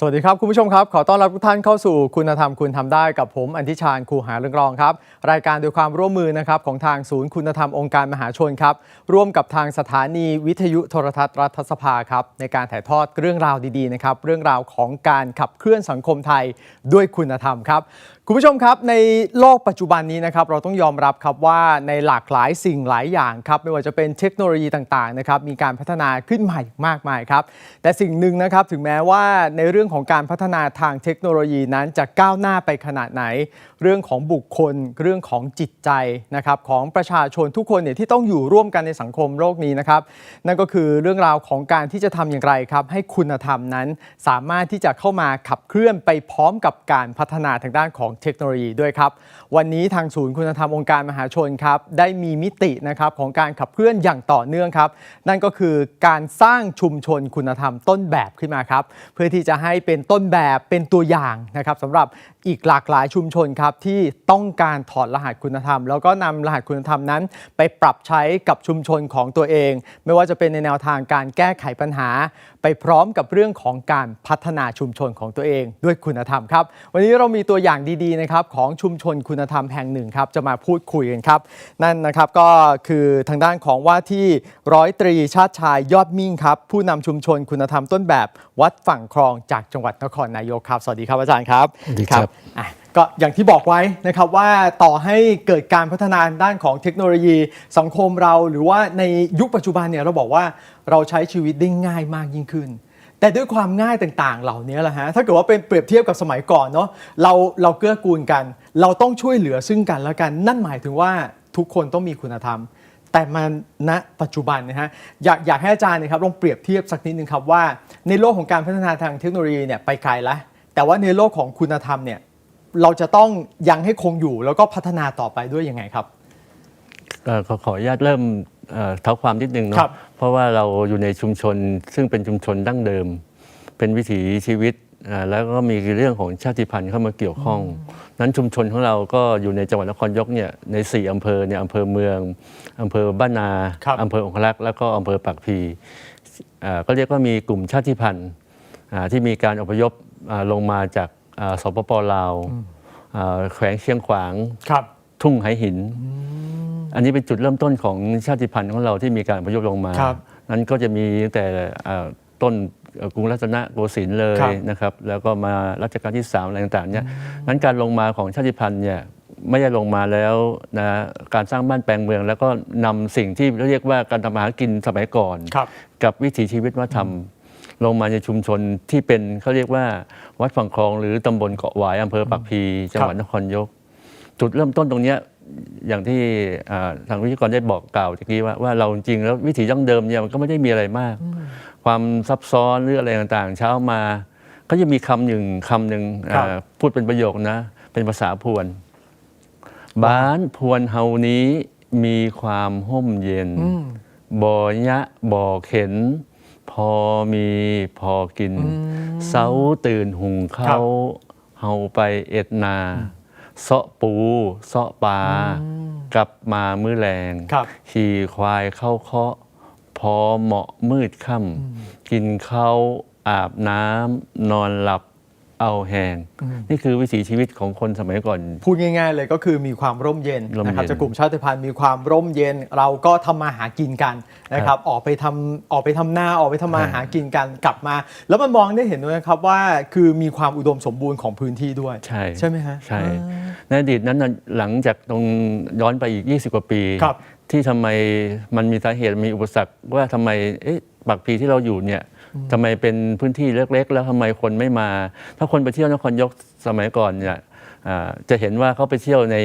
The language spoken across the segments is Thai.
สวัสดีครับ คุณผู้ชมครับ ขอต้อนรับทุกท่านเข้าสู่คุณธรรมคุณทำได้กับผมอันธิชาญครูหาเรื่องรองครับ รายการโดยความร่วมมือนะครับของทางศูนย์คุณธรรมองค์การมหาชนครับ ร่วมกับทางสถานีวิทยุโทรทัศน์รัฐสภาครับ ในการถ่ายทอดเรื่องราวดีๆนะครับ เรื่องราวของการขับเคลื่อนสังคมไทยด้วยคุณธรรมครับ คุณผู้ชมครับในโลกปัจจุบันนี้นะครับเราต้องยอมรับครับว่าในหลากหลายสิ่งหลายอย่างครับไม่ว่าจะเป็นเทคโนโลยีต่างๆนะครับมีการพัฒนาขึ้นใหม่มากมายครับแต่สิ่งหนึ่งนะครับถึงแม้ว่าในเรื่องของการพัฒนาทางเทคโนโลยีนั้นจะก้าวหน้าไปขนาดไหน เรื่องของบุคคล เรื่องของจิตใจนะครับของประชาชนทุกคนเนี่ยที่ต้องอยู่ร่วมกันในสังคมโลกนี้นะครับนั่นก็คือเรื่องราวของการที่จะทำอย่างไรครับให้คุณธรรมนั้นสามารถที่จะเข้ามาขับเคลื่อนไปพร้อมกับการพัฒนาทางด้านของเทคโนโลยีด้วยครับ วันนี้ทางศูนย์คุณธรรมองค์การมหาชนครับ ได้มีมิตินะครับของการขับเคลื่อนอย่างต่อเนื่องครับ นั่นก็คือการสร้างชุมชนคุณธรรมต้นแบบขึ้นมาครับ เพื่อที่จะให้เป็นต้นแบบเป็นตัวอย่างนะครับสำหรับอีกหลากหลายชุมชนครับที่ต้องการถอดรหัสคุณธรรม แล้วก็นำรหัสคุณธรรมนั้น ไปปรับใช้กับชุมชนของตัวเอง ไม่ว่าจะเป็นในแนวทางการแก้ไขปัญหา ไปพร้อมกับเรื่องของการพัฒนาชุมชนของตัวเอง ด้วยคุณธรรมครับ วันนี้เรามีตัวอย่างดีๆนะครับของชุมชนคุณธรรมแห่งหนึ่งครับจะมาพูดคุยกันครับ นั่นนะครับก็คือทางด้านของว่าที่ร้อยตรีชาติชายยอดมิ่งครับ ผู้นำชุมชนคุณธรรมต้นแบบ วัดฝั่งคลองจากจังหวัดนครนายกครับ สวัสดีครับอาจารย์ครับสวัสดีครับอะก็อย่างที่บอกไว้นะครับว่าต่อให้เกิดการพัฒนาด้านของเทคโนโลยีสังคมเรา หรือว่าในยุคปัจจุบันเนี่ยเราบอกว่าเราใช้ชีวิตได้ง่ายมากยิ่งขึ้น แต่ด้วยความง่ายต่างๆ เหล่านี้แหละฮะ ถ้าเกิดว่าเป็นเปรียบเทียบกับสมัยก่อนเนาะ เราเราเกื้อกูลกัน เราต้องช่วยเหลือซึ่งกันและกัน นั่นหมายถึงว่าทุกคนต้องมีคุณธรรม แต่มันณปัจจุบันนะฮะ อยากอยากให้อาจารย์นะครับลองเปรียบเทียบสักนิดนึงครับว่า ในโลกของการพัฒนาทางเทคโนโลยีเนี่ยไปไกลแล้วแต่ว่าในโลกของคุณธรรมเนี่ยเราจะต้องยังให้คงอยู่แล้วก็พัฒนาต่อไปด้วยยังไงครับเอ่อขอขออนุญาตเริ่มเอ่อเท้าความนิดนึงครัเนาะบ เพราะว่าเราอยู่ในชุมชนซึ่งเป็นชุมชนดั้งเดิม เป็นวิถีชีวิตอ่าแล้วก็มีเรื่องของชาติพันธุ์เข้ามาเกี่ยวข้อง นั้นชุมชนของเราก็อยู่ในจังหวัดนครยกเนี่ยใน 4 อำเภอเนี่ยอำเภอเมืองอำเภอบ้านนาครับ อำเภอองคลักษ์แล้วก็อำเภอปากพลีอ่าก็เรียกว่ามีกลุ่มชาติพันธุ์อ่าที่มีการอพยพอ่าลงมาจากอ่าสปปลาวอ่าแขวงเชียงขวาง ครับ ทุ่งไหหิน อันนี้เป็นจุดเริ่มต้นของชาติพันธุ์ของเราที่มีการอพยพลงมา ครับนั้นก็จะมีตั้งแต่อ่าต้นเอ่อกรุงรัตนโกสินทร์เลยครับนะครับ แล้วก็มารัชกาลที่ 3 อะไรต่างๆเนี่ยนั้นการลงมาของชาติพันธุ์เนี่ยไม่ได้ลงมาแล้วนะการสร้างบ้านแปลงเมือง แล้วก็นำสิ่งที่เรียกว่าการทำมาหากินสมัยก่อน ครับ กับวิถีชีวิตวัฒนธรรม ลงมาในชุมชนที่เป็นเขาเรียกว่า วัดฝั่งคลองหรือตำบลเกาะหวายอำเภอปากพลีจังหวัดนครนายก จุดเริ่มต้นตรงเนี้ย อย่างที่อ่าทางวิทยากรได้บอกกล่าวตะกี้ว่าว่าเราจริงๆแล้ววิถีดั้งเดิมเนี่ยมันก็ไม่ได้มีอะไรมาก ความซับซ้อนหรืออะไรต่างๆ เช้ามาก็จะมีคำหนึ่งคำหนึ่งครับอ่าพูดเป็นประโยคนะ เป็นภาษาพวน บ้านพวนเฮานี้มีความห่มเย็นอืมบ่อยะบ่อเข็น พอมีพอกิน เสาตื่นหุงครัเข้าบเฮาไปเอ็ดนา เสาะปูเสาะปลา กลับมามื้อแรงครับ ขี่ควายเข้าเคาะ พอเหมาะมืดค่ำกินข้าวอาบน้ำนอนหลับ เอาแหงนี่คือวิถีชีวิตของคนสมัยก่อน พูดง่าย ๆ เลยก็คือมีความร่มเย็นร่มเย็นนะครับจากกลุ่มชาติพันธุ์มีความร่มเย็น เราก็ทำมาหากินกันนะครับออกไปทำออกไปทำนาออกไปทำมาครับหากินกันกลับมา แล้วมันมองได้เห็นด้วยนะครับว่าคือมีความอุดมสมบูรณ์ของพื้นที่ด้วย ใช่ใช่ไหมฮะใช่ในอดีตนั้นน่ะหลังจากตรงย้อนไปอีก 20 กว่าปีครับที่ทำไมมันมีสาเหตุมีอุปสรรคว่าทำไมเอ๊ะปากพีที่เราอยู่เนี่ย ทำไมเป็นพื้นที่เล็กๆ แล้วทำไมคนไม่มา ถ้าคนไปเที่ยวนครยกสมัยก่อนเนี่ยอ่าจะเห็นว่าเขาไปเที่ยวใน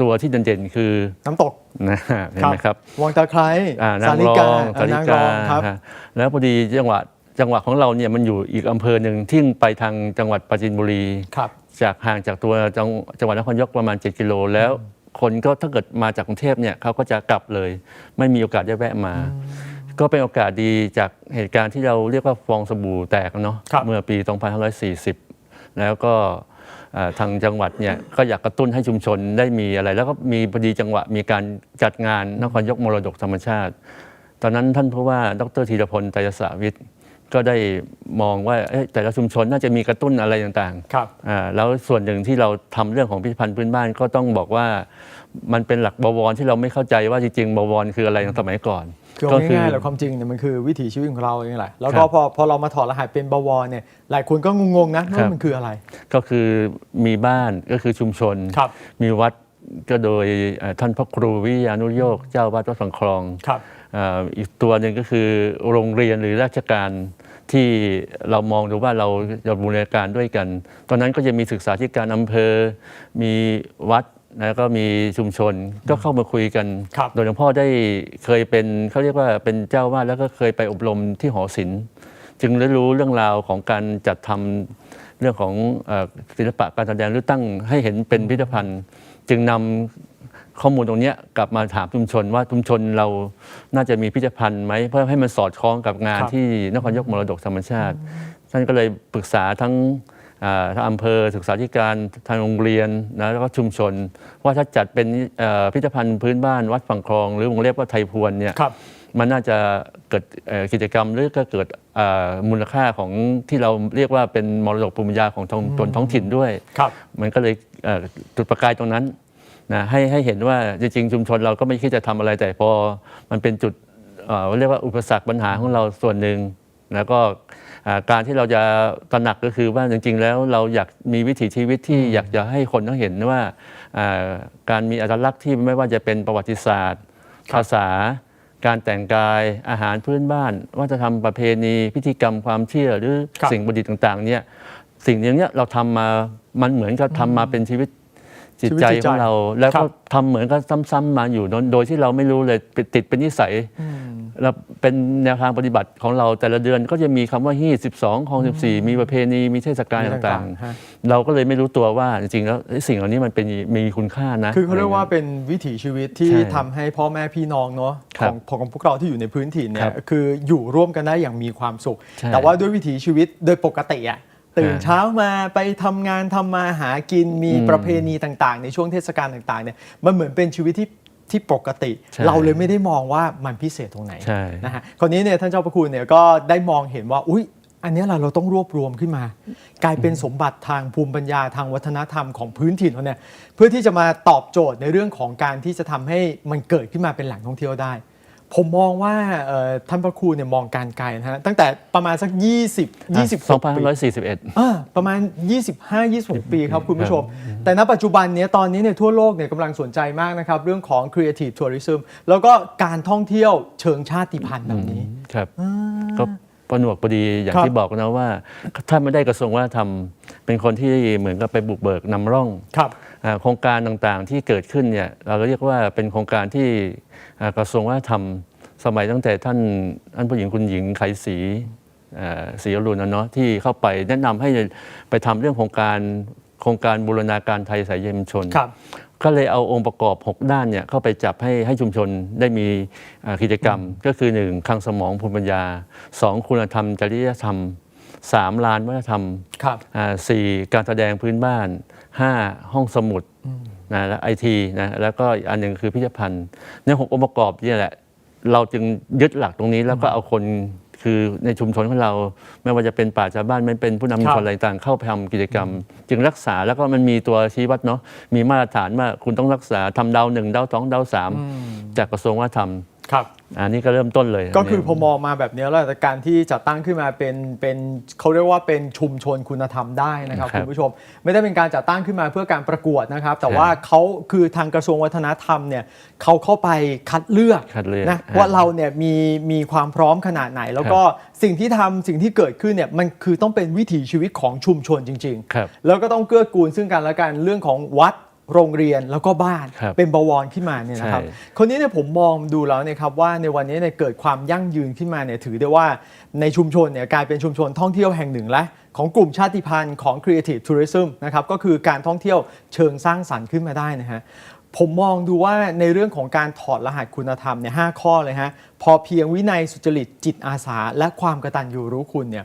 ตัวที่เด่นๆ คือน้ำตกนะเห็นไหมครับวังตะไคร้อ่านางสารรกาองสารินางรกาองครับฮะแล้วพอดีจังหวะจังหวะของเราเนี่ยมันอยู่อีกอำเภอหนึ่งที่ไปทางจังหวัดปราจีนบุรีครับจากห่างจากตัวจังจังหวัดนครนายกประมาณ 7 กิโลแล้ว คนก็ถ้าเกิดมาจากกรุงเทพเนี่ยเขาก็จะกลับเลย ไม่มีโอกาสได้แวะมา ก็เป็นโอกาสดีจากเหตุการณ์ที่เราเรียกว่าฟองสบู่แตกเนาะครับเมื่อปี 2540 แล้วก็เอ่อทางจังหวัดเนี่ยก็อยากกระตุ้นให้ชุมชนได้มีอะไร แล้วก็มีพอดีจังหวะมีการจัดงานนครนายกมรดกธรรมชาติ ตอนนั้นท่านผู้ว่าดรธีรพลไตรยสาวิทย์ก็ได้มองว่าเอ๊ะแต่ละชุมชนน่าจะมีกระตุ้นอะไรต่างครับๆอ่าแล้วส่วนหนึ่งที่เราทำเรื่องของพิพิธภัณฑ์พื้นบ้านก็ต้องบอกว่า มันเป็นหลักบวรที่เราไม่เข้าใจว่าจริงๆบวรคืออะไรในสมัยก่อน คือเอาง่ายๆเลยความจริงเนี่ยมันคือวิถีชีวิตของเราเองแหละแล้วก็ครับ พอพอเรามาถอดรหัสเป็นบวรเนี่ยหลายคนก็งงๆนะครัว่าบมันคืออะไร ก็คือมีบ้านก็คือชุมชน ครับ มีวัดก็โดยเอ่อท่านพระครูวิทยานุโยกเจ้าวัดวัดสังคลองครับ เอ่ออีกตัวหนึ่งก็คือโรงเรียนหรือราชการที่เรามองดูว่าเราจะบูรณาการด้วยกัน ตอนนั้นก็จะมีศึกษาธิการอำเภอ มีวัด แล้วก็มีชุมชนก็เข้ามาคุยกัน ครับโดยหลวงพ่อได้เคยเป็นเขาเรียกว่าเป็นเจ้าวาดแล้วก็เคยไปอบรมที่หอศิลป์จึงได้รู้เรื่องราวของการจัดทำเรื่องของเอ่อศิลปะการแสดงหรือตั้งให้เห็นเป็นพิพิธภัณฑ์ จึงนำข้อมูลตรงเนี้ยกลับมาถามชุมชนว่าชุมชนเราน่าจะมีพิพิธภัณฑ์ไหมเพื่อให้มันสอดคล้องกับงานครับ ที่นครยกมรดกธรรมชาติ ท่านก็เลยปรึกษาทั้งอ่า ทางอำเภอศึกษาธิการทางโรงเรียนนะแล้วก็ชุมชน ว่าถ้าจัดเป็นเอ่อพิพิธภัณฑ์พื้นบ้านวัดฝั่งคลอง หรือวงเล็บว่าไทยพวนเนี่ยครับมันน่าจะเกิดเอ่อกิจกรรมหรือก็เกิดเอ่อมูลค่าของที่เราเรียกว่าเป็นมรดกภูมิปัญญาของท้องตนท้องถิ่นด้วยครับมันก็เลยเอ่อจุดประกายตรงนั้นนะให้ให้เห็นว่าจริงๆชุมชนเราก็ไม่คิดจะทำอะไรแต่พอมันเป็นจุดเอ่อเรียกว่าอุปสรรคปัญหาของเราส่วนหนึ่งแล้วก็อ่า การที่เราจะตระหนักก็คือว่าจริง ๆ แล้วเราอยากมีวิถีชีวิตที่อยากจะให้คนต้องเห็นว่าอ่าการมีอัตลักษณ์ที่ไม่ว่าจะเป็นประวัติศาสตร์ ภาษา การแต่งกายอาหารพื้นบ้าน วัฒนธรรมประเพณีพิธีกรรมความเชื่อหรือครับสิ่งประดิษฐ์ต่างๆเนี่ยสิ่งอย่างเนี้ยเราทำมามันเหมือนกับทำมาเป็นชีวิต จิตใจชีวิตจิตใจของเรา แล้วครัก็บ ทำเหมือนกับซ้ำๆมาอยู่โดยโดยที่เราไม่รู้เลยเป็นติดเป็นนิสัย แล้วเป็นแนวทางปฏิบัติของเราแต่ละเดือนก็จะมีคำว่าฮี่12ของ14 มีประเพณีมีเทศกาลต่างๆฮะ ๆ เราก็เลยไม่รู้ตัวว่าจริงๆแล้วสิ่งเหล่านี้มันเป็นมีคุณค่านะ คือเขาเรียกว่าเป็นวิถีชีวิตที่ใช่ทำให้พ่อแม่พี่น้องเนาะคขรัอบงของพวกเราที่อยู่ในพื้นถิ่นเนี่ครัยบคืออยู่ร่วมกันได้อย่างมีความสุข ใช่แต่ว่าด้วยวิถีชีวิตโดยปกติอะ ตื่นอ่าเช้ามาไปทำงานทำมาหากินมีอืมประเพณีต่างๆ ในช่วงเทศกาลต่างๆเนี่ยมันเหมือนเป็นชีวิตที่ที่ปกติใช่เราเลยไม่ได้มองว่ามันพิเศษตรงไหนใช่นะฮะคนนี้เนี่ยท่านเจ้าพระคุณเนี่ยก็ได้มองเห็นว่าอุ้ยอันเนี้ยเราเราต้องรวบรวมขึ้นมา กลายเป็นสมบัติทางภูมิปัญญาทางวัฒนธรรมของพื้นถิ่นเราเนี่ยเพื่อที่จะมาตอบโจทย์ในเรื่องของการที่จะทำให้มันเกิดขึ้นมาเป็นแหล่งท่องเที่ยวได้ ผมมองว่าเอ่อท่านพระครูเนี่ยมองการไกลนะฮะตั้งแต่ประมาณสัก 20 26ปี2541อ่าประมาณ 25-26 ปีครับคุณผู้ชม แต่ณปัจจุบันเนี้ยตอนนี้เนี่ยทั่วโลกเนี่ยกำลังสนใจมากนะครับ เรื่องของ creative tourism แล้วก็การท่องเที่ยวเชิงชาติพันธุ์แบบนี้ ครับก็ประหนวกพอดีอย่างครับที่บอกนะว่า ถ้าไม่ได้กระทรวงวัฒนธรรม เป็นคนที่เหมือนกับไปบุกเบิกนำร่องครับอ่า โครงการต่างๆที่เกิดขึ้นเนี่ยเราก็เรียกว่าเป็นโครงการที่อ่ากระทรวงวัฒนธรรม สมัยตั้งแต่ท่านท่านผู้หญิงคุณหญิงไขศรีอ่าศรีอรุณนะเนาะที่เข้าไปแนะนำให้ไปทำเรื่องโครงการโครงการบูรณาการไทยสายเยมชนครับก็เลยเอาองค์ประกอบ 6 ด้านเนี่ยเข้าไปจับให้ให้ชุมชนได้มีอ่ากิจกรรม ก็คือ 1. คลังสมองภูมิปัญญา 2. คุณธรรมจริยธรรม 3. ลานวัฒนธรรมครับอ่าสี่การแสดงพื้นบ้าน 5. ห้องสมุดนะและไอทีนะแล้วก็อีกอันหนึ่งคือพิพิธภัณฑ์ในหกองค์ประกอบเนี่ยแหละ เราจึงยึดหลักตรงนี้แล้วก็เอาคนคือในชุมชนของเรา ไม่ว่าจะเป็นป่าชาวบ้านไม่เป็นผู้นำชุมชนอะไรต่างเข้าไปทำกิจกรรม จึงรักษาแล้วก็มันมีตัวชี้วัดเนาะมีมาตรฐานว่าคุณต้องรักษาทำดาวหนึ่งดาวสองดาวสามจากกระทรวงวัฒนธรรม ครับอันนี้ก็เริ่มต้นเลย ก็คือพอมองมาแบบนี้แล้วแต่การที่จัดตั้งขึ้นมาเป็นเป็นเขาเรียกว่าเป็นชุมชนคุณธรรมได้นะครับครับคุณผู้ชม ไม่ได้เป็นการจัดตั้งขึ้นมาเพื่อการประกวดนะครับ แต่ครับว่าเขาคือทางกระทรวงวัฒนธรรมเนี่ยเขาเข้าไปคัดเลือกคัดเลือกนะฮะว่าเราเนี่ยมีมีความพร้อมขนาดไหน แล้วก็สิ่งที่ทำสิ่งที่เกิดขึ้นเนี่ยมันคือต้องเป็นวิถีชีวิตของชุมชนจริงๆครับแล้วก็ต้องเกื้อกูลซึ่งกันและกันเรื่องของวัด โรงเรียนแล้วก็บ้านครับเป็นบวรขึ้นมาเนี่ยนะครับใช่ คนนี้เนี่ยผมมองดูแล้วเนี่ยครับว่าในวันนี้เนี่ยเกิดความยั่งยืนขึ้นมาเนี่ยถือได้ว่าในชุมชนเนี่ยกลายเป็นชุมชนท่องเที่ยวแห่งหนึ่งและ ของกลุ่มชาติพันธุ์ของ Creative Tourism นะครับก็คือการท่องเที่ยวเชิงสร้างสรรค์ขึ้นมาได้นะฮะผมมองดูว่าในเรื่องของการถอดรหัสคุณธรรมเนี่ยหข้อเลยฮะพอเพียงวินัยสุจริตจิตอาสา และความกตัญญูรู้คุณเนี่ย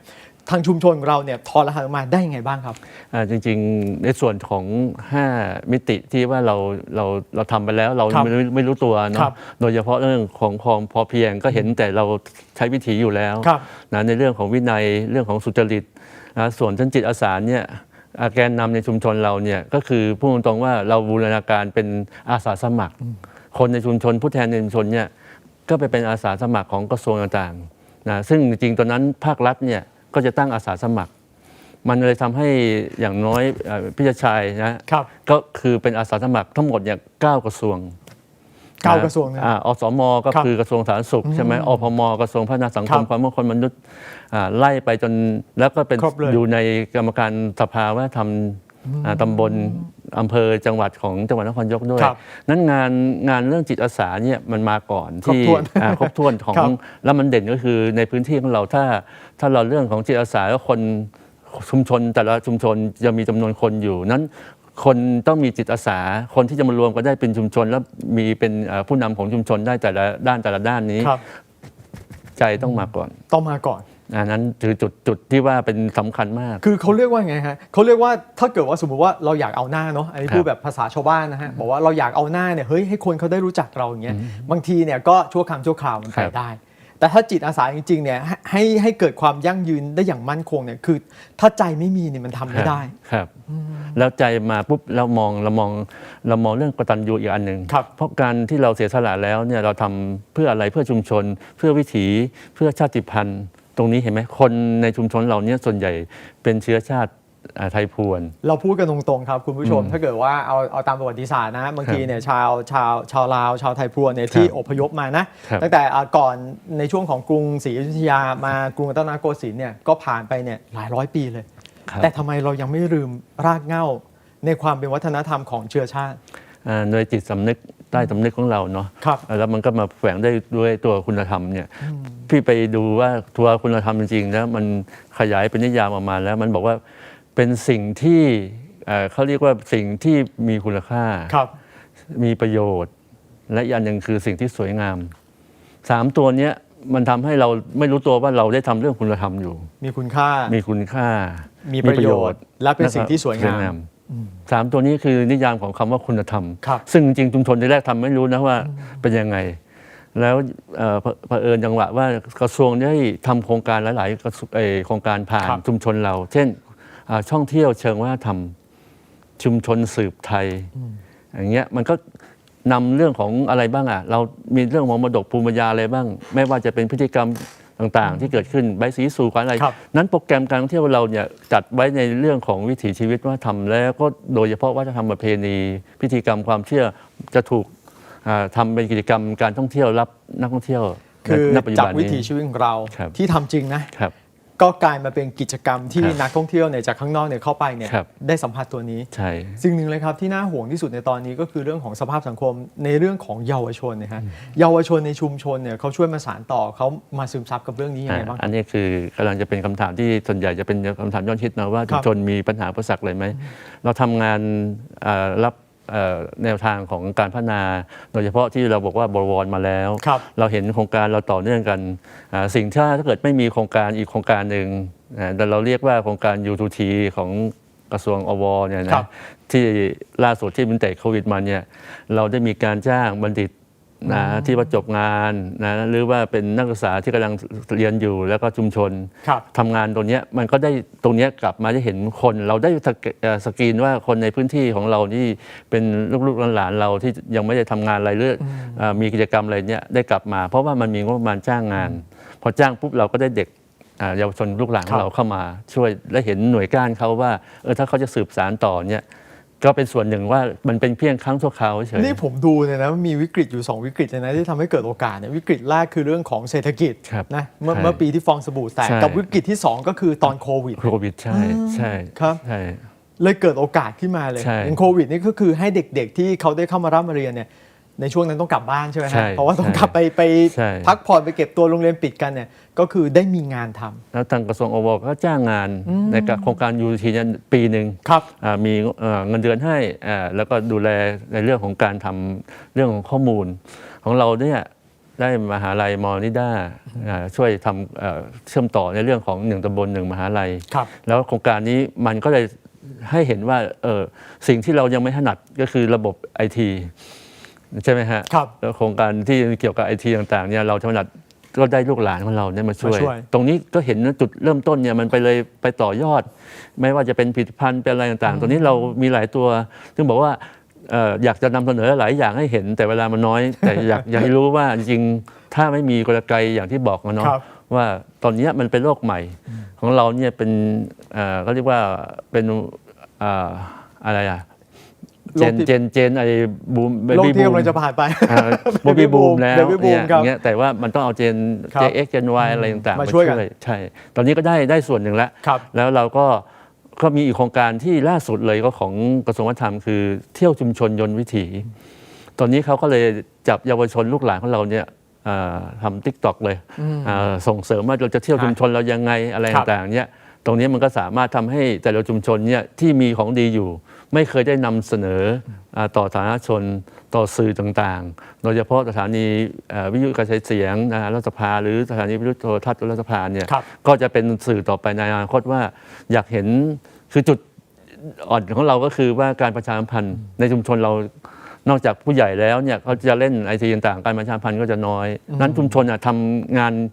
ทางชุมชนของเราเนี่ยถอดรหัสออกมาได้ยังไงบ้างครับ อ่าจริงๆ ในส่วนของ 5 มิติที่ว่าเราเราเราทำไปแล้วเราครับไม่รู้ไม่รู้ตัวครัเนาะบโดยเฉพาะเรื่องของความพอเพียงก็เห็นแต่เราใช้วิถีอยู่แล้วครับนะในเรื่องของวินัยเรื่องของสุจริตนะส่วนท่านจิตอาสาเนี่ยอ่าแกนนำในชุมชนเราเนี่ยก็คือพูดตรงๆว่าเราบูรณาการเป็นอาสาสมัคร คนในชุมชนผู้แทนในชุมชนเนี่ยก็ไปเป็นอาสาสมัครของกระทรวงต่างๆนะซึ่งจริงๆตอนนั้นภาครัฐเนี่ย ก็จะตั้งอาสาสมัคร มันเลยทำให้อย่างน้อยเอ่อพี่ชัยนะครับ ก็คือเป็นอาสาสมัครทั้งหมดเนี่ยเก้ากระทรวง เก้ากระทรวงนะ อ่าอสม ก็ครับคือกระทรวงสาธารณสุขใช่ไหมอพม กระทรวงพัฒนาสังคมครับความมั่นคงมนุษย์อ่าไล่ไปจนแล้วก็เป็นครบเลยอยู่ในกรรมการสภาว่าทำ อ่าตำบลอำเภอจังหวัดของจังหวัดนครนายกด้วย ครับนั้นงานงานเรื่องจิตอาสาเนี่ยมันมาก่อนครบที่ถ้วนอ่าครบถ้วนของครับแล้วมันเด่นก็คือในพื้นที่ของเราถ้าถ้าเราเรื่องของจิตอาสาแล้วคนชุมชนแต่ละชุมชนจะมีจำนวนคนอยู่ นั้นคนต้องมีจิตอาสา คนที่จะมารวมกันได้เป็นชุมชน แล้วมีเป็นเอ่อผู้นำของชุมชนได้แต่ละด้านแต่ละด้านนี้ ครับ ใจต้องมาก่อน ต้องมาก่อน อันนั้นคือจุดจุดที่ว่าเป็นสำคัญมาก คือเขาเรียกว่าไงฮะเขาเรียกว่าถ้าเกิดว่าสมมติว่าเราอยากเอาหน้าเนาะอันนี้ครับพูดแบบภาษาชาวบ้านนะฮะบอกว่าเราอยากเอาหน้าเนี่ยเฮ้ยให้คนเขาได้รู้จักเราอย่างเงี้ยบางทีเนี่ยก็ชั่วครั้งชั่วคราวมันไปครับได้ แต่ถ้าจิตอาสาจริงๆเนี่ยให้ให้ให้เกิดความยั่งยืนได้อย่างมั่นคงเนี่ยคือ ถ้าใจไม่มีเนี่ยมันทำไม่ได้ครับแล้วใจมาปุ๊บเรามองเรามองเรามองเรื่องกตัญญูอีกอันหนึ่งครับเพราะการที่เราเสียสละแล้วเนี่ยเราทำเพื่ออะไรเพื่อชุมชน เพื่อวิถีเพื่อชาติพันธุ์ ตรงนี้เห็นไหมคนในชุมชนเราเนี่ยส่วนใหญ่เป็นเชื้อชาติอ่าไทยพวน เราพูดกันตรงๆครับคุณผู้ชมอืมถ้าเกิดว่าเอาเอาตามประวัติศาสตร์นะบางครับทีเนี่ยชาวชาวชาวลาวชาวไทยพรวนเนี่ยที่ครับอพยพมานะครับตั้งแต่อ่าก่อนในช่วงของกรุงศรีอยุธยามากรุงรัตนโกสินทร์เนี่ยก็ผ่านไปเนี่ยหลายร้อยปีเลยครับแต่ทำไมเรายังไม่ลืมรากเหง้าในความเป็นวัฒนธรรมของเชื้อชาติอ่าโดยจิตสำนึก ใต้สำนึกของเราเนาะครับแล้วมันก็มาแฝงได้ด้วยตัวคุณธรรมเนี่ยพี่ไปดูว่าตัวคุณธรรมจริงๆแล้วมันขยายเป็นนิยามออกมาแล้ว มันบอกว่าเป็นสิ่งที่เอ่อเขาเรียกว่าสิ่งที่มีคุณค่าครับมีประโยชน์ และอีกอันหนึ่งคือสิ่งที่สวยงามสามตัวเนี้ยมันทำให้เราไม่รู้ตัวว่าเราได้ทำเรื่องคุณธรรมอยู่ มีคุณค่า มีคุณค่า มีมีประโยชน์ และเป็นสิ่งที่สวยงาม สามตัวนี้คือนิยามของคำว่าคุณธรรมครับซึ่งจริงๆชุมชนที่แรกทำไม่รู้นะว่าเป็นยังไง แล้วเอ่อเผเผอิญจังหวะว่ากระทรวงได้ทำโครงการหลายๆกระทรวงเอ่อโครงการผ่านครับชุมชนเรา เช่นอ่าช่องเที่ยวเชิงวัฒนธรรมชุมชนสืบไทย อย่างเงี้ยมันก็นำเรื่องของอะไรบ้างอะ เรามีเรื่องมรดกภูมิปัญญาอะไรบ้าง ไม่ว่าจะเป็นพฤติกรรม ต่างๆ ที่เกิดขึ้นใบสีสู่ขวัญอะไร ครับ นั้นโปรแกรมการท่องเที่ยวเราเนี่ยจัดไว้ในเรื่องของวิถีชีวิตว่าทำแล้วก็โดยเฉพาะวัฒนธรรมประเพณี พิธีกรรมความเชื่อจะถูกอ่าทำเป็นกิจกรรมการท่องเที่ยวรับนักท่องเที่ยวคือณปัจจุจากบันวินี้ ถีชีวิตของเราครับที่ทำจริงนะครับ ก็กลายมาเป็นกิจกรรมที่ครับนักท่องเที่ยวเนี่ยจากข้างนอกเนี่ยเข้าไปเนี่ยครับ ได้สัมผัสตัวนี้ ใช่ สิ่งหนึ่งเลยครับที่น่าห่วงที่สุดในตอนนี้ก็คือเรื่องของสภาพสังคมในเรื่องของเยาวชนนะฮะเยาวชนในชุมชนเนี่ยเขาช่วยมาสานต่อเขามาซึมซับกับเรื่องนี้ยังไงบ้างอ่าอันนี้คือกำลังจะเป็นคำถามที่ส่วนใหญ่จะเป็นคำถามยอดฮิตนะว่าครัชุบมชนมีปัญหาอุประสักเลยไหม เราทำงานอ่ารับเอ่อ แนวทางของการพัฒนา โดยเฉพาะที่เราบอกว่าบวรมาแล้วครับเราเห็นโครงการเราต่อเนื่องกันอ่าสิ่งที่ถ้าเกิดไม่มีโครงการอีกโครงการหนึ่งอ่าแต่เราเรียกว่าโครงการ U2T ของกระทรวงอวเนี่ยครันะบที่ล่าสุดที่เป็นแต่โควิดมาเนี่ยเราได้มีการจ้างบัณฑิต นะที่ประจบงานนะหรือว่าเป็นนักศึกษาที่กำลังเรียนอยู่แล้วก็ชุมชนครับทำงานตรงเนี้ยมันก็ได้ตรงเนี้ยกลับมาได้เห็นคนเราได้สกเอ่อสกรีนว่าคนในพื้นที่ของเราที่เป็นลูกๆหลานๆเราที่ยังไม่ได้ทำงานอะไรเรื่องเอ่อมีกิจกรรมอะไรเนี้ยได้กลับมา เพราะว่ามันมีงบประมาณจ้างงาน พอจ้างปุ๊บเราก็ได้เด็กอ่าเยาวชนลูกหลานของเราเข้ามา ช่วยและเห็นหน่วยก้านเขาว่าเออถ้าเขาจะสืบสารต่อเนี่ย ก็เป็นส่วนหนึ่งว่ามันเป็นเพียงครั้งชั่วคราวเฉยนี่ผมดูเนี่ยนะมันมีวิกฤตอยู่ 2 วิกฤตเลยนะที่ทำให้เกิดโอกาสเนี่ยวิกฤตแรกคือเรื่องของเศรษฐกิจครับนะเมื่อใช่เมื่อปีที่ฟองสบู่แตกใช่กับวิกฤตที่ 2 ก็คือตอนโควิดโควิดใช่ใช่ครับใช่เลยเกิดโอกาสขึ้นมาเลยใช่อย่างโควิดนี่ก็คือให้เด็กๆที่เขาได้เข้ามารับมาเรียนเนี่ย ในช่วงนั้นต้องกลับบ้านใช่ไหมใช่ฮะเพราะว่าต้องใช่กลับไปไปใช่ พักผ่อนไปเก็บตัวโรงเรียนปิดกันเนี่ยก็คือได้มีงานทำ แล้วทางกระทรวงอวก็จ้างงานในโครงการยูทีเนี่ยปีหนึ่งครับอ่ามีเอ่อเงินเดือนให้อ่าแล้วก็ดูแลในเรื่องของการทำเรื่องของข้อมูล ของเราเนี่ยได้มหาลัยมอนิด้าอ่าช่วยทำเอ่อเชื่อมต่อในเรื่องของหนึ่งตำบลหนึ่งมหาลัย ครับ แล้วโครงการนี้มันก็เลยให้เห็นว่าเออสิ่งที่เรายังไม่ถนัดก็คือระบบไอที ใช่ไหมฮะครับแล้วโครงการที่เกี่ยวกับไอทีต่างๆเนี่ยเราถนัดก็ได้ลูกหลานของเราเนี่ยมาช่วย มาช่วย ตรงนี้ก็เห็นจุดเริ่มต้นเนี่ยมันไปเลยไปต่อยอด ไม่ว่าจะเป็นผลิตภัณฑ์เป็นอะไรต่างๆ ตรงนี้เรามีหลายตัว ซึ่งบอกว่าเอ่ออยากจะนำเสนอหลายอย่างให้เห็น แต่เวลามันน้อย แต่อยากอยากให้รู้ว่าจริงๆถ้าไม่มีกลไกอย่างที่บอกนะเนาะครับ ว่าตอนเนี้ยมันเป็นโลกใหม่ ของเราเนี่ยเป็นเอ่อเขาเรียกว่าเป็นเอ่ออะไรอะ เจนโลกที่เจนเจนไอ้บูมโลกที่กำลังจะผ่านไปโบบี้บูมแล้ว Baby boom เนี่ยครับ อย่างเงี้ยแต่ว่ามันต้องเอาเจนครับ JX เจน Y อะไรต่างๆมาช่วยกันใช่ ตอนนี้ก็ได้ได้ส่วนหนึ่งแล้ว ครับ แล้วเราก็ก็มีอีกโครงการที่ล่าสุดเลยก็ของกระทรวงวัฒนธรรมคือเที่ยวชุมชนยนต์วิถี ตอนนี้เขาก็เลยจับเยาวชนลูกหลานของเราเนี่ยอ่าทำทิกตอกเลยอ่าส่งเสริมว่าเราจะเที่ยวชุมชนเรายังไงอะไรครับ ต่างๆเนี่ย ตรงนี้มันก็สามารถทำให้แต่ละชุมชนเนี่ยที่มีของดีอยู่ ไม่เคยได้นำเสนออาต่อสาธารณชนต่อสื่อต่างๆ โดยเฉพาะสถานีเอ่อวิทยุกระจายเสียงนะฮะรัฐสภา หรือสถานีวิทยุโทรทัศน์รัฐสภาเนี่ยครับก็จะเป็นสื่อต่อไปในอนาคตว่าอยากเห็นคือจุดอ่อนของเราก็คือว่าการประชาสัมพันธ์ในชุมชนเรานอกจากผู้ใหญ่แล้วเนี่ยเขาจะเล่นไอทีต่างๆ การประชาสัมพันธ์ก็จะน้อย นั้นชุมชนอะทำงานอ่า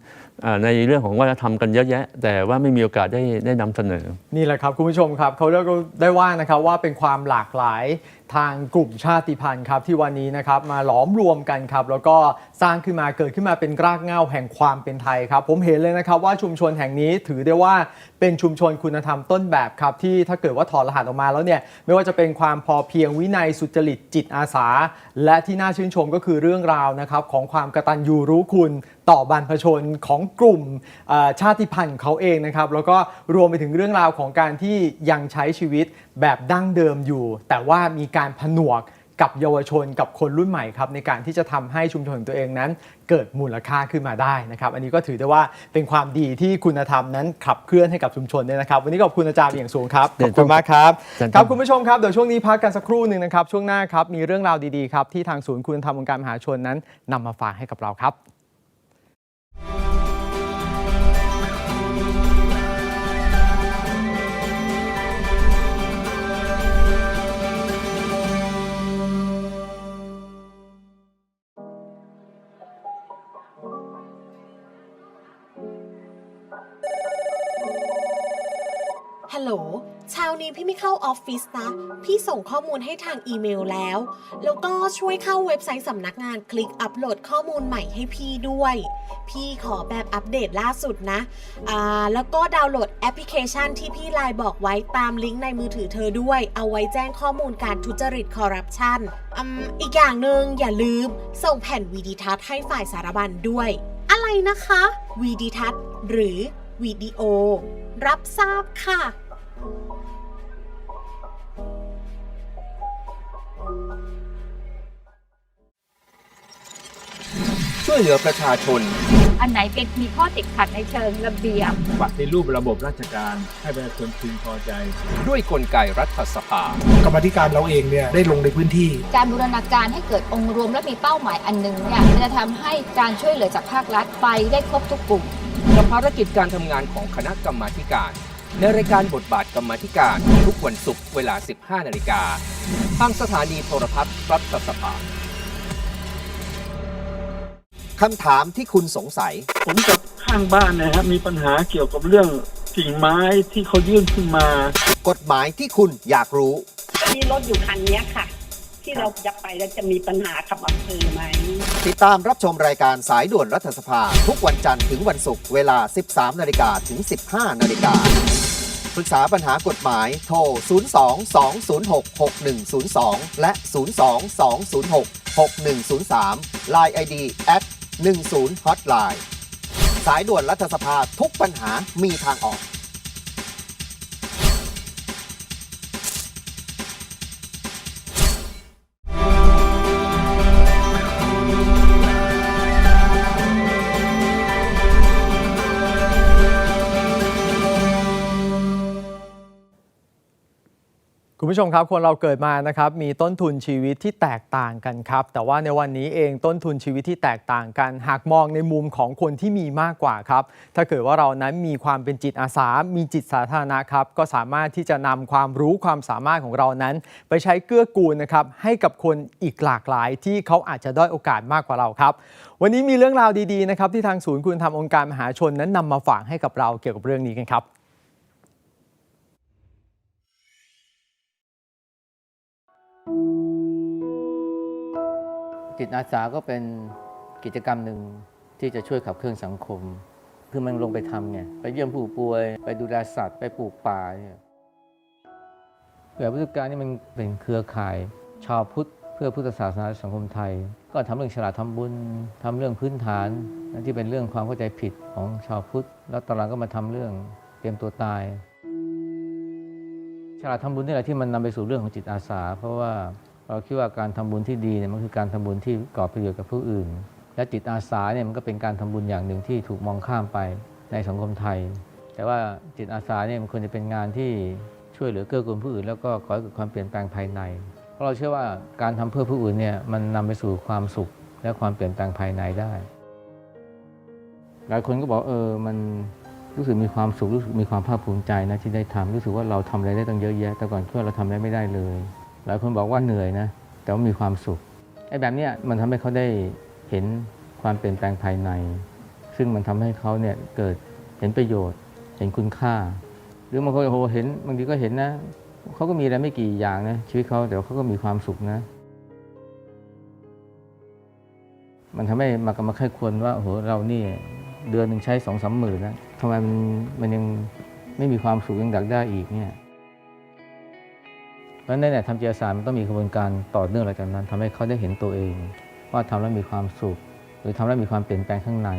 ในเรื่องของวัฒนธรรมกันเยอะแยะ แต่ว่าไม่มีโอกาสได้ได้นำเสนอ นี่แหละครับคุณผู้ชมครับเขาเรียกได้ว่านะครับว่าเป็นความหลากหลาย ทางกลุ่มชาติพันธุ์ครับที่วันนี้นะครับมาหลอมรวมกันครับแล้วก็สร้างขึ้นมาเกิดขึ้นมาเป็นรากเหง้าแห่งความเป็นไทยครับ ผมเห็นเลยนะครับว่าชุมชนแห่งนี้ถือได้ว่าเป็นชุมชนคุณธรรมต้นแบบครับที่ถ้าเกิดว่าถอดรหัสออกมาแล้วเนี่ยไม่ว่าจะเป็นความพอเพียงวินัยสุจริตจิตอาสา และที่น่าชื่นชมก็คือเรื่องราวนะครับของความกตัญญูรู้คุณต่อบรรพชนของกลุ่มชาติพันธุ์เขาเองนะครับแล้วก็รวมไปถึงเรื่องราวของการที่ยังใช้ชีวิต แบบดั้งเดิมอยู่ แต่ว่ามีการผนวกกับเยาวชนกับคนรุ่นใหม่ครับในการที่จะทำให้ชุมชนของตัวเองนั้น เกิดมูลค่าขึ้นมาได้นะครับ อันนี้ก็ถือได้ว่าเป็นความดีที่คุณธรรมนั้นขับเคลื่อนให้กับชุมชนเนี่ยนะครับ วันนี้ขอบคุณอาจารย์อย่างสูงครับขอบคุณมากครับเชิญคครัรับบคุณผู้ชมครับเดี๋ยวช่วงนี้พักกันสักครู่หนึ่งนะครับช่วงหน้าครับมีเรื่องราวดีๆครับที่ทางศูนย์คุณธรรมองค์การมหาชนนั้นนำมาฝากให้กับเราครับ เข้าออฟฟิศนะ พี่ส่งข้อมูลให้ทางอีเมลแล้ว แล้วก็ช่วยเข้าเว็บไซต์สำนักงานคลิกอัปโหลดข้อมูลใหม่ให้พี่ด้วย พี่ขอแบบอัปเดตล่าสุดนะ อ่า แล้วก็ดาวน์โหลดแอปพลิเคชันที่พี่ไลน์บอกไว้ตามลิงก์ในมือถือเธอด้วย เอาไว้แจ้งข้อมูลการทุจริตคอร์รัปชันอืมอีกอย่างหนึ่งอย่าลืม ส่งแผ่นวีดีทัศน์ให้ฝ่ายสารบัญด้วย อะไรนะคะวีดีทัศน์หรือวิดีโอ รับทราบค่ะ ช่วยเหลือประชาชน อันไหนเป็นมีข้อติดขัดในเชิงระเบียบ ปฏิรูประบบราชการให้ประชาชนพึงพอใจ ด้วยกลไกรัฐสภา กรรมาธิการเราเองเนี่ยได้ลงในพื้นที่ การบูรณาการให้เกิดองค์รวมและมีเป้าหมายอันหนึ่งเนี่ยจะทำให้การช่วยเหลือจากภาครัฐไปได้ครบทุกกลุ่ม กับภารกิจการทำงานของคณะกรรมาธิการ ในรายการบทบาทกรรมาธิการทุกวันศุกร์เวลา 15 นาฬิกาทางสถานีโทรทัศน์รัฐสภา คำถามที่คุณสงสัย ผมกับข้างบ้านนะครับมีปัญหาเกี่ยวกับเรื่องกิ่งไม้ที่เขายื่นขึ้นมา กฎหมายที่คุณอยากรู้ก็มีรถอยู่คันเนี้ยค่ะ ที่เราจะไปแล้วจะมีปัญหากับอำเภอไหม ติดตามรับชมรายการสายด่วนรัฐสภา ทุกวันจันทร์ถึงวันศุกร์เวลา 13 นาฬิกาถึง 15 นาฬิกาปรึกษาปัญหากฎหมายโทร 02-206-6102 และ 02-206-6103 Line ID at 10 Hotline สายด่วนรัฐสภาทุกปัญหามีทางออก คุณผู้ชมครับคนเราเกิดมานะครับมีต้นทุนชีวิตที่แตกต่างกันครับ แต่ว่าในวันนี้เองต้นทุนชีวิตที่แตกต่างกัน หากมองในมุมของคนที่มีมากกว่าครับ ถ้าเกิดว่าเรานั้นมีความเป็นจิตอาสา มีจิตสาธารณะครับ ก็สามารถที่จะนำความรู้ความสามารถของเรานั้น ไปใช้เกื้อกูลนะครับให้กับคนอีกหลากหลายที่เขาอาจจะด้อยโอกาสมากกว่าเราครับ วันนี้มีเรื่องราวดีๆนะครับที่ทางศูนย์คุณธรรมองค์การมหาชนนั้นนำมาฝากให้กับเราเกี่ยวกับเรื่องนี้กันครับ จิตอาสาก็เป็นกิจกรรมหนึ่งที่จะช่วยขับเคลื่อนสังคม คือมันลงไปทำไงไปเยี่ยมผู้ป่วย ไปดูแลสัตว์ ไปปลูกป่าเนี่ยแบบพุทธการนี่มันเป็นเครือข่าย ชาวพุทธเพื่อพุทธศาสนาสังคมไทย ก็ทำเรื่องฉลาดทำบุญทำเรื่องพื้นฐานที่เป็นเรื่องความเข้าใจผิดของชาวพุทธ แล้วตอนหลังก็มาทำเรื่องเตรียมตัวตาย ฉลาดทำบุญนี่แหละที่มันนำไปสู่เรื่องของจิตอาสา เพราะว่า เราคิดว่าการทำบุญที่ดีเนี่ยมันคือการทำบุญที่ก่อประโยชน์กับผู้อื่น และจิตอาสาเนี่ยมันก็เป็นการทำบุญอย่างหนึ่งที่ถูกมองข้ามไปในสังคมไทย แต่ว่าจิตอาสาเนี่ยมันควรจะเป็นงานที่ช่วยเหลือเกื้อกูลผู้อื่น แล้วก็ก่อให้เกิดความเปลี่ยนแปลงภายใน เพราะเราเชื่อว่าการทำเพื่อผู้อื่นเนี่ยมันนำไปสู่ความสุขและความเปลี่ยนแปลงภายในได้ หลายคนก็บอกเออมันรู้สึกมีความสุขรู้สึกมีความภาคภูมิใจนะที่ได้ทำรู้สึกว่าเราทำอะไรได้ตั้งเยอะแยะ แต่ก่อนคิดว่าเราทำอะไรไม่ได้เลย หลายคนบอกว่าเหนื่อยนะ แต่ว่ามีความสุขไอ้แบบนี้มันทำให้เขาได้เห็นความเปลี่ยนแปลงภายใน ซึ่งมันทำให้เขาเนี่ยเกิดเห็นประโยชน์ เห็นคุณค่า หรือบางคนโอ้โหเห็นบางทีก็เห็นนะเขาก็มีอะไรไม่กี่อย่างนะชีวิตเขาแต่ว่าเขาก็มีความสุขนะ มันทำให้มากำมาไข้ควรว่าโอ้โหเรานี่เดือนหนึ่งใช้สองสามหมื่นนะทำไมมันมันยังไม่มีความสุขยังดักได้อีกเนี่ย เพราะฉะนั้นเนี่ยทำจิตอาสามันต้องมีกระบวนการต่อเนื่องหลังจากนั้นทำให้เขาได้เห็นตัวเอง ว่าทำแล้วมีความสุข หรือทำแล้วมีความเปลี่ยนแปลงข้างใน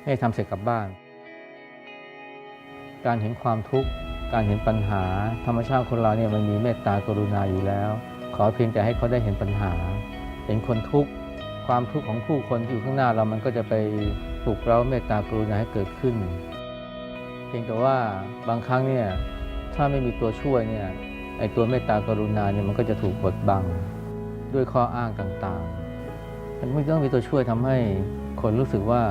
ไม่ให้ทำเสร็จกลับบ้าน การเห็นความทุกข์การเห็นปัญหา ธรรมชาติคนเราเนี่ยมันมีเมตตากรุณาอยู่แล้ว ขอเพียงแต่ให้เขาได้เห็นปัญหา เห็นคนทุกข์ความทุกข์ของผู้คนที่อยู่ข้างหน้าเรามันก็จะไปปลุกเราเมตตากรุณาให้เกิดขึ้น เพียงแต่ว่าบางครั้งเนี่ยถ้าไม่มีตัวช่วยเนี่ย ไอ้ตัวเมตตากรุณาเนี่ยมันก็จะถูกบดบังด้วยข้ออ้างต่างๆมันไม่ต้องมีตัวช่วยทำให้คนรู้สึกว่า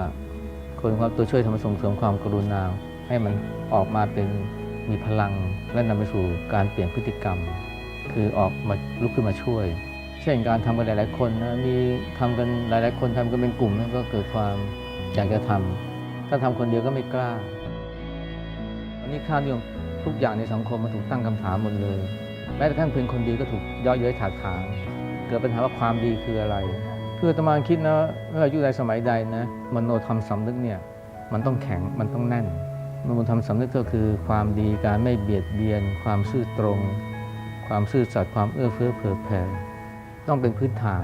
คนความตัวช่วยทำให้ส่งเสริมความกรุณา ให้มันออกมาเป็นมีพลังและนำไปสู่การเปลี่ยนพฤติกรรม คือออกมาลุกขึ้นมาช่วย เช่นการทำกันหลาย ๆ คนนะมีทำกันหลาย ๆ คนทำกันเป็นกลุ่มนั่นก็เกิดความอยากจะทำถ้าทำคนเดียวก็ไม่กล้าวันนี้ค่านิยม ทุกอย่างในสังคมมันถูกตั้งคำถามหมดเลย แม้แต่ท่านเพียงคนดีก็ถูกย่อเย้ยถากถางเกิดปัญหาว่าความดีคืออะไร คืออตมาคิดนะว่าอายุใดสมัยใดนะมโนธรรมสำนึกเนี่ยมันต้องแข็งมันต้องแน่นมโนธรรมสำนึกก็คือความดีการไม่เบียดเบียน ความซื่อตรง ความซื่อสัตย์ความเอื้อเฟื้อเผื่อแผ่ต้องเป็นพื้นฐาน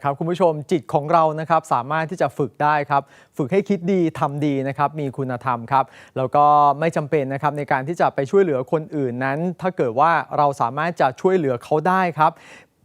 นะครับคุณผู้ชมจิตของเรานะครับสามารถที่จะฝึกได้ครับ ฝึกให้คิดดีทำดีนะครับมีคุณธรรมครับแล้วก็ไม่จำเป็นนะครับในการที่จะไปช่วยเหลือคนอื่นนั้น ถ้าเกิดว่าเราสามารถจะช่วยเหลือเขาได้ครับ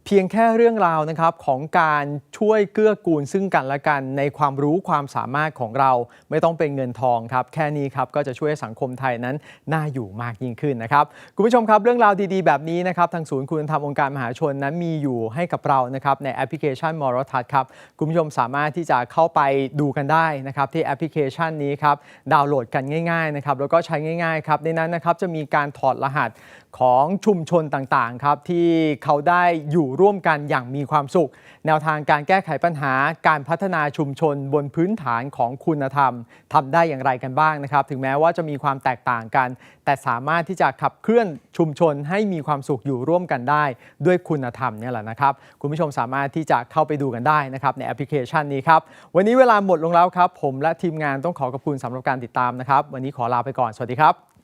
เพียงแค่เรื่องราวนะครับของการช่วยเกื้อกูลซึ่งกันและกัน ในความรู้ความสามารถของเราไม่ต้องเป็นเงินทองครับ แค่นี้ครับก็จะช่วยให้สังคมไทยนั้นน่าอยู่มากยิ่งขึ้นนะครับคุณผู้ชมครับเรื่องราวดีๆ แบบนี้นะครับทางศูนย์คุณธรรมองค์การมหาชนนั้นมีอยู่ให้กับเรานะครับในแอปพลิเคชันมรทัศน์ครับคุณผู้ชมสามารถที่จะเข้าไปดูกันได้นะครับที่แอปพลิเคชันนี้ครับดาวน์โหลดกันง่ายๆนะครับแล้วก็ใช้ง่ายๆครับในนั้นนะครับจะมีการถอดรหัส ของชุมชนต่างๆครับที่เขาได้อยู่ร่วมกันอย่างมีความสุข แนวทางการแก้ไขปัญหาการพัฒนาชุมชนบนพื้นฐานของคุณธรรมทำได้อย่างไรกันบ้างนะครับ ถึงแม้ว่าจะมีความแตกต่างกัน แต่สามารถที่จะขับเคลื่อนชุมชนให้มีความสุขอยู่ร่วมกันได้ ด้วยคุณธรรมเนี่ยแหละนะครับ คุณผู้ชมสามารถที่จะเข้าไปดูกันได้นะครับในแอปพลิเคชันนี้ครับวันนี้เวลาหมดลงแล้วครับ ผมและทีมงานต้องขอขอบคุณสำหรับการติดตามนะครับ วันนี้ขอลาไปก่อนสวัสดีครับ